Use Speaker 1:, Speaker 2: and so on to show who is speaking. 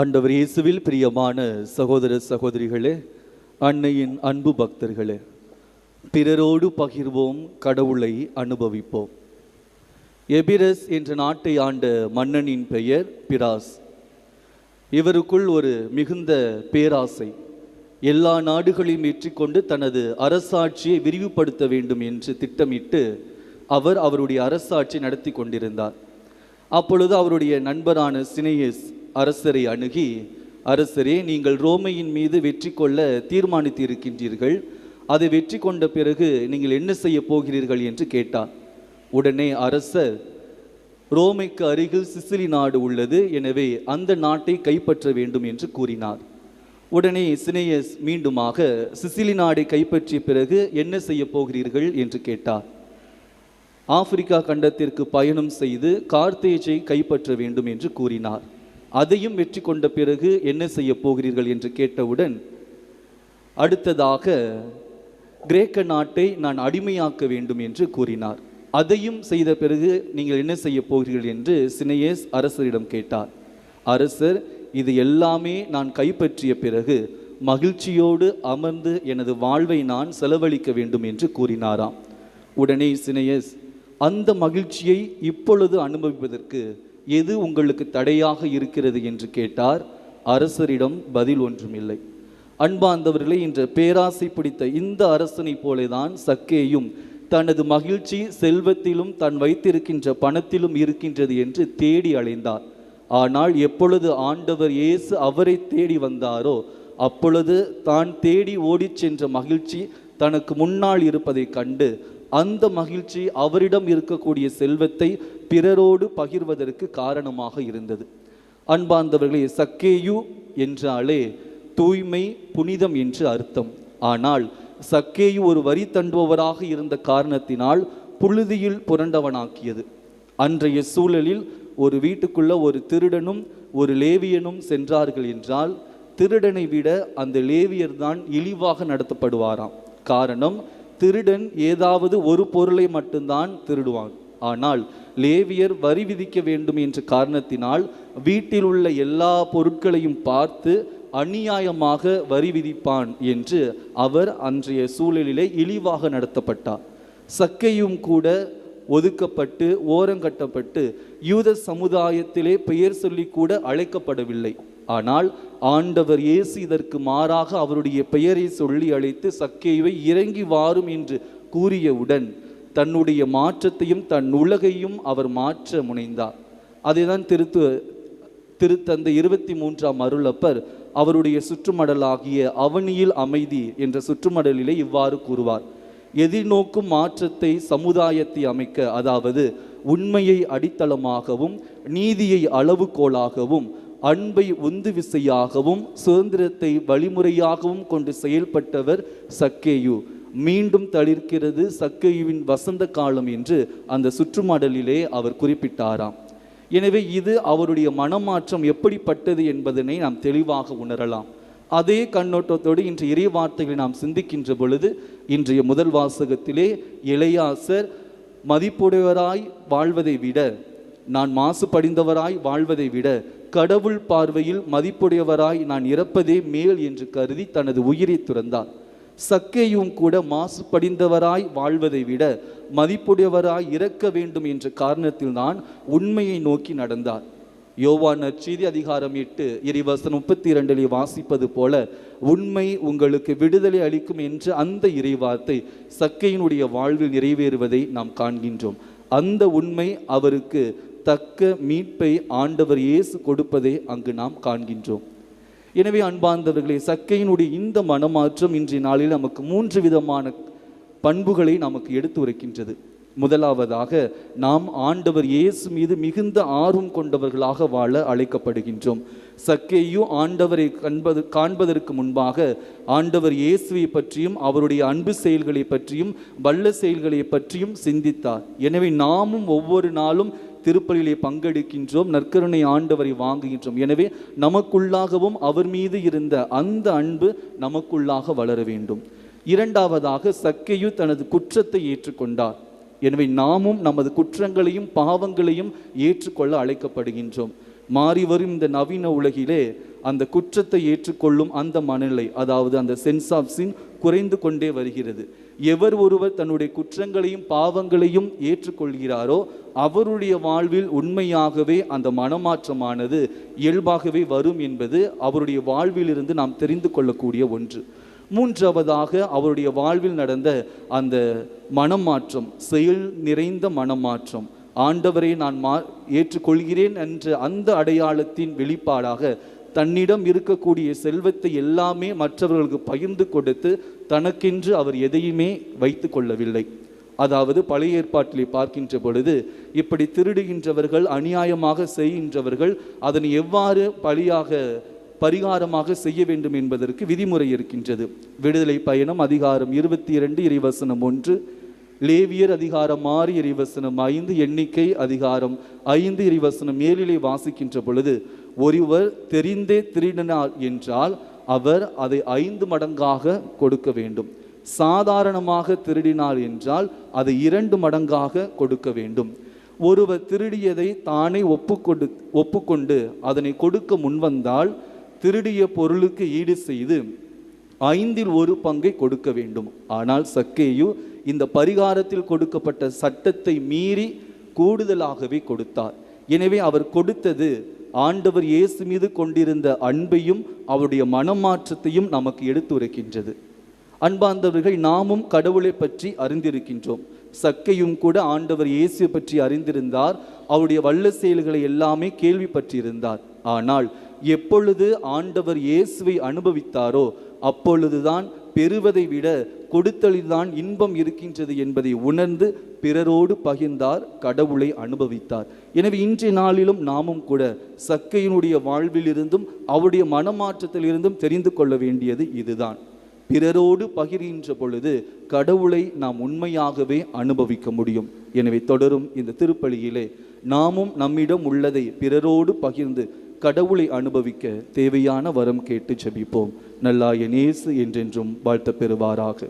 Speaker 1: ஆண்டவர் இயேசுவில் பிரியமான சகோதர சகோதரிகளே அன்னையின் அன்பு பக்தர்களே பிறரோடு பகிர்வோம் கடவுளை அனுபவிப்போம். எபிரஸ் என்ற நாட்டை ஆண்ட மன்னனின் பெயர் பிராஸ். இவருக்குள் ஒரு மிகுந்த பேராசை எல்லா நாடுகளையும் ஏற்றிக்கொண்டு தனது அரசாட்சியை விரிவுபடுத்த வேண்டும் என்று திட்டமிட்டு அவர் அவருடைய அரசாட்சி நடத்தி கொண்டிருந்தார். அப்பொழுது அவருடைய நண்பரான சினேயஸ் அரசரை அணுகி அரசரே நீங்கள் ரோமையின் மீது வெற்றி கொள்ள தீர்மானித்து இருக்கின்றீர்கள் அதை வெற்றி கொண்ட பிறகு நீங்கள் என்ன செய்ய போகிறீர்கள்? என்று கேட்டார் உடனே அரசர் ரோமைக்கு அருகில் சிசிலி நாடு உள்ளது. எனவே அந்த நாட்டை கைப்பற்ற வேண்டும் என்று கூறினார். உடனே சினேயஸ் மீண்டுமாக சிசிலி நாடை கைப்பற்றிய பிறகு என்ன செய்ய போகிறீர்கள்? என்று கேட்டார். ஆப்பிரிக்கா கண்டத்திற்கு பயணம் செய்து கார்த்தேஜை கைப்பற்ற வேண்டும் என்று கூறினார். அதையும் வெற்றி கொண்ட பிறகு என்ன செய்ய போகிறீர்கள் என்று கேட்டவுடன் அடுத்ததாக கிரேக்க நாட்டை நான் அடிமையாக்க வேண்டும் என்று கூறினார். அதையும் செய்த பிறகு நீங்கள் என்ன செய்ய போகிறீர்கள் என்று சினையேஸ் அரசரிடம் கேட்டார். அரசர் இது எல்லாமே நான் கைப்பற்றிய பிறகு மகிழ்ச்சியோடு அமர்ந்து எனது வாழ்வை நான் செலவழிக்க வேண்டும் என்று கூறினாராம். உடனே சினையஸ் அந்த மகிழ்ச்சியை இப்பொழுது அனுபவிப்பதற்கு எது உங்களுக்கு தடையாக இருக்கிறது என்று கேட்டார். அரசரிடம் பதில் ஒன்றுமில்லை. அன்பாந்தவர்களே இன்று பேராசை பிடித்த இந்த அரசனைப் போலதான் சக்கேயும் தனது மகிழ்ச்சி செல்வத்திலும் தான் வைத்திருக்கின்ற பணத்திலும் இருக்கின்றது என்று தேடி அலைந்தார். ஆனால் எப்பொழுது ஆண்டவர் இயேசு அவரை தேடி வந்தாரோ அப்பொழுது தான் தேடி ஓடிச் சென்ற மகிழ்ச்சி தனக்கு முன்னால் இருப்பதைக் கண்டு அந்த மகிழ்ச்சி அவரிடம் இருக்கக்கூடிய செல்வத்தை பிறரோடு பகிர்வதற்கு காரணமாக இருந்தது. அன்பார்ந்தவர்களே சக்கேயு என்றாலே தூய்மை புனிதம் என்று அர்த்தம். ஆனால் சக்கேயு ஒரு வரி தண்டுபவராக இருந்த காரணத்தினால் புழுதியில் புரண்டவனாக்கியது. அன்றைய சூழலில் ஒரு வீட்டுக்குள்ள ஒரு திருடனும் ஒரு லேவியனும் சென்றார்கள் என்றால் திருடனை விட அந்த லேவியர் தான் இழிவாக நடத்தப்படுவாராம். காரணம் திருடன் ஏதாவது ஒரு பொருளை மட்டும்தான் திருடுவான். ஆனால் லேவியர் வரி விதிக்க வேண்டும் என்ற காரணத்தினால் வீட்டில் உள்ள எல்லா பொருட்களையும் பார்த்து அநியாயமாக வரி விதிப்பான் என்று அவர் அன்றைய சூழலிலே இழிவாக நடத்தப்பட்டார். சக்கையும் கூட ஒதுக்கப்பட்டு ஓரங்கட்டப்பட்டு யூத சமுதாயத்திலே பெயர் சொல்லி கூட அழைக்கப்படவில்லை. ஆனால் ஆண்டவர் இயேசு இதற்கு மாறாக அவருடைய பெயரை சொல்லி அழைத்து சக்கேயுவை இறங்கி வாரும் என்று கூறியவுடன் தன்னுடைய மாற்றத்தையும் தன் உலகையும் அவர் மாற்ற முனைந்தார். அதைதான் திருத்து திருத்தந்த இருபத்தி மூன்றாம் அருளப்பர் அவருடைய சுற்றுமடலாகிய அவனியில் அமைதி என்ற சுற்றுமடலிலே இவ்வாறு கூறுவார். எதிர்நோக்கும் மாற்றத்தை சமுதாயத்தை அமைக்க அதாவது உண்மையை அடித்தளமாகவும் நீதியை அளவுகோலாகவும் அன்பை உந்து விசையாகவும் சுதந்திரத்தை வழிமுறையாகவும் கொண்டு செயல்பட்டவர் சக்கேயு. மீண்டும் தளிர்க்கிறது சக்கேயுவின் வசந்த காலம் என்று அந்த சுற்றுமடலிலே அவர் குறிப்பிட்டாராம். எனவே இது அவருடைய மனமாற்றம் எப்படிப்பட்டது என்பதனை நாம் தெளிவாக உணரலாம். அதே கண்ணோட்டத்தோடு இன்று இறை வார்த்தைகளை நாம் சிந்திக்கின்ற பொழுது இன்றைய முதல் வாசகத்திலே இளையாசர் மதிப்புடையவராய் வாழ்வதை விட நான் மாசுபடிந்தவராய் வாழ்வதை விட கடவுள் பார்வையில் மதிப்புடையவராய் நான் இறப்பதே மேல் என்று கருதி தனது உயிரை துறந்தார் சக்கேயும் கூட மாசுபடிந்தவராய் வாழ்வதை விட மதிப்புடையவராய் இறக்க வேண்டும் என்ற காரணத்தில்தான் உண்மையை நோக்கி நடந்தார். யோவான் நற்செய்தி அதிகாரம் எட்டு இறைவசன் முப்பத்தி இரண்டிலே வாசிப்பது போல உண்மை உங்களுக்கு விடுதலை அளிக்கும் என்ற அந்த இறைவார்த்தை சக்கையினுடைய வாழ்வில் நிறைவேறுவதை நாம் காண்கின்றோம். அந்த உண்மை அவருக்கு தக்க மீட்பை ஆண்டவர் இயேசு கொடுப்பதை அங்கு நாம் காண்கின்றோம். எனவே அன்பார்ந்தவர்களே சக்கையினுடைய இந்த மனமாற்றம் இன்றைய நாளில் நமக்கு மூன்று விதமான பண்புகளை நமக்கு எடுத்து உரைக்கின்றது. முதலாவதாக நாம் ஆண்டவர் இயேசு மீது மிகுந்த ஆர்வம் கொண்டவர்களாக வாழ அழைக்கப்படுகின்றோம். சக்கேயு ஆண்டவரை காண்பது காண்பதற்கு முன்பாக ஆண்டவர் இயேசுவை பற்றியும் அவருடைய அன்பு செயல்களை பற்றியும் வல்ல செயல்களை பற்றியும் சிந்தித்தார். எனவே நாமும் ஒவ்வொரு நாளும் திருப்பலியிலே பங்கெடுக்கின்றோம் நற்கருணை ஆண்டவரை வாங்குகின்றோம். எனவே நமக்குள்ளாகவும் அவர் மீது இருந்த அந்த அன்பு நமக்குள்ளாக வளர வேண்டும். இரண்டாவதாக சக்கையு தனது குற்றத்தை ஏற்றுக்கொண்டார். எனவே நாமும் நமது குற்றங்களையும் பாவங்களையும் ஏற்றுக்கொள்ள அழைக்கப்படுகின்றோம். மாறி வரும் இந்த நவீன உலகிலே அந்த குற்றத்தை ஏற்றுக்கொள்ளும் அந்த மனநிலை அதாவது அந்த சென்ஸ் ஆஃப் சின் குறைந்து கொண்டே வருகிறது. எவர் ஒருவர் தன்னுடைய குற்றங்களையும் பாவங்களையும் ஏற்றுக்கொள்கிறாரோ அவருடைய வாழ்வில் உண்மையாகவே அந்த மனமாற்றமானது இயல்பாகவே வரும் என்பது அவருடைய வாழ்விலிருந்து நாம் தெரிந்து கொள்ளக்கூடிய ஒன்று. மூன்றாவதாக அவருடைய வாழ்வில் நடந்த அந்த மனமாற்றம் செயல் நிறைந்த மனமாற்றம் ஆண்டவரை நான் மா ஏற்றுக்கொள்கிறேன் என்ற அந்த அடையாளத்தின் வெளிப்பாடாக தன்னிடம் இருக்கக்கூடிய செல்வத்தை எல்லாமே மற்றவர்களுக்கு பகிர்ந்து கொடுத்து தனக்கென்று அவர் எதையுமே வைத்து கொள்ளவில்லை. அதாவது பழைய ஏற்பாட்டிலே பார்க்கின்ற பொழுது இப்படி திருடுகின்றவர்கள் அநியாயமாக செய்கின்றவர்கள் அதனை எவ்வாறு பழியாக பரிகாரமாக செய்ய வேண்டும் என்பதற்கு விதிமுறை இருக்கின்றது. விடுதலை பயணம் அதிகாரம் இருபத்தி இரண்டு இறைவசனம் ஒன்று லேவியர் அதிகாரம் ஆறு இறைவசனம் ஐந்து எண்ணிக்கை அதிகாரம் ஐந்து இறைவசனம் ஏழிலே வாசிக்கின்ற பொழுது ஒருவர் தெரிந்தே திருடினார் என்றால் அவர் அதை ஐந்து மடங்காக கொடுக்க வேண்டும். சாதாரணமாக திருடினார் என்றால் அதை இரண்டு மடங்காக கொடுக்க வேண்டும். ஒருவர் திருடியதை தானே ஒப்புக்கொண்டு ஒப்புக்கொண்டு அதனை கொடுக்க முன்வந்தால் திருடிய பொருளுக்கு ஈடு செய்து ஐந்தில் ஒரு பங்கை கொடுக்க வேண்டும். ஆனால் சக்கேயு இந்த பரிகாரத்தில் கொடுக்கப்பட்ட சட்டத்தை மீறி கூடுதலாகவே கொடுத்தார். எனவே அவர் கொடுத்தது ஆண்டவர் இயேசு மீது கொண்டிருந்த அன்பையும் அவருடைய மனமாற்றத்தையும் நமக்கு எடுத்துரைக்கின்றது. அன்பார்ந்தவர்கள் நாமும் கடவுளை பற்றி அறிந்திருக்கின்றோம். சக்கையும் கூட ஆண்டவர் இயேசு பற்றி அறிந்திருந்தார். அவருடைய வல்ல செயல்களை எல்லாமே கேள்விப்பட்டிருந்தார். ஆனால் எப்பொழுது ஆண்டவர் இயேசுவை அனுபவித்தாரோ அப்பொழுதுதான் பெறுவதை விட கொடுத்தலில்தான் இன்பம் இருக்கின்றது என்பதை உணர்ந்து பிறரோடு பகிர்ந்தார் கடவுளை அனுபவித்தார். எனவே இன்றைய நாளிலும் நாமும் கூட சக்கையினுடைய வாழ்விலிருந்தும் அவருடைய மனமாற்றத்திலிருந்தும் தெரிந்து கொள்ள வேண்டியது இதுதான். பிறரோடு பகிர்கின்ற பொழுது கடவுளை நாம் உண்மையாகவே அனுபவிக்க முடியும். எனவே தொடரும் இந்த திருப்பலியிலே. நாமும் நம்மிடம் உள்ளதை பிறரோடு பகிர்ந்து கடவுளை அனுபவிக்க தேவையான வரம் கேட்டு ஜெபிப்போம். நல்லாய நேசு என்றென்றும் வாழ்த்த பெறுவாராக.